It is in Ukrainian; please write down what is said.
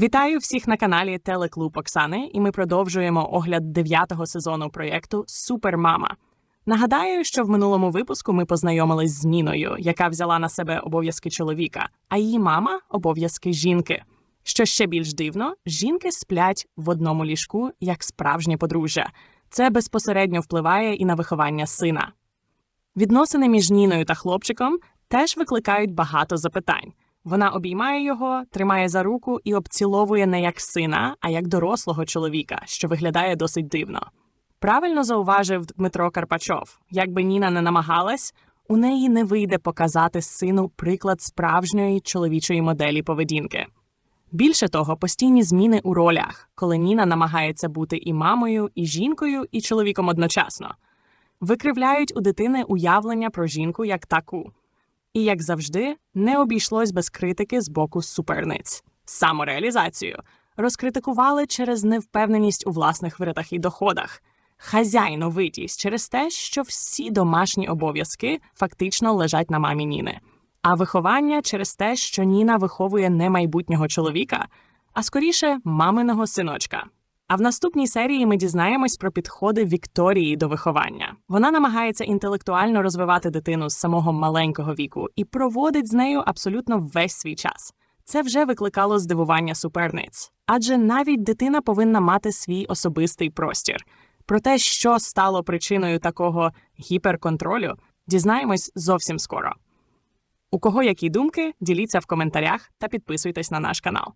Вітаю всіх на каналі Телеклуб Оксани, і ми продовжуємо огляд дев'ятого сезону проєкту Супермама. Нагадаю, що в минулому випуску ми познайомились з Ніною, яка взяла на себе обов'язки чоловіка, а її мама обов'язки жінки. Що ще більш дивно, жінки сплять в одному ліжку як справжнє подружжя. Це безпосередньо впливає і на виховання сина. Відносини між Ніною та хлопчиком теж викликають багато запитань. Вона обіймає його, тримає за руку і обціловує не як сина, а як дорослого чоловіка, що виглядає досить дивно. Правильно зауважив Дмитро Карпачов: якби Ніна не намагалась, у неї не вийде показати сину приклад справжньої чоловічої моделі поведінки. Більше того, постійні зміни у ролях, коли Ніна намагається бути і мамою, і жінкою, і чоловіком одночасно, викривляють у дитини уявлення про жінку як таку. І, як завжди, не обійшлось без критики з боку суперниць. Самореалізацію розкритикували через невпевненість у власних витратах і доходах, хазяйновитість через те, що всі домашні обов'язки фактично лежать на мамі Ніни, а виховання через те, що Ніна виховує не майбутнього чоловіка, а скоріше маминого синочка. А в наступній серії ми дізнаємось про підходи Вікторії до виховання. Вона намагається інтелектуально розвивати дитину з самого маленького віку і проводить з нею абсолютно весь свій час. Це вже викликало здивування суперниць, адже навіть дитина повинна мати свій особистий простір. Про те, що стало причиною такого гіперконтролю, дізнаємось зовсім скоро. У кого які думки, діліться в коментарях та підписуйтесь на наш канал.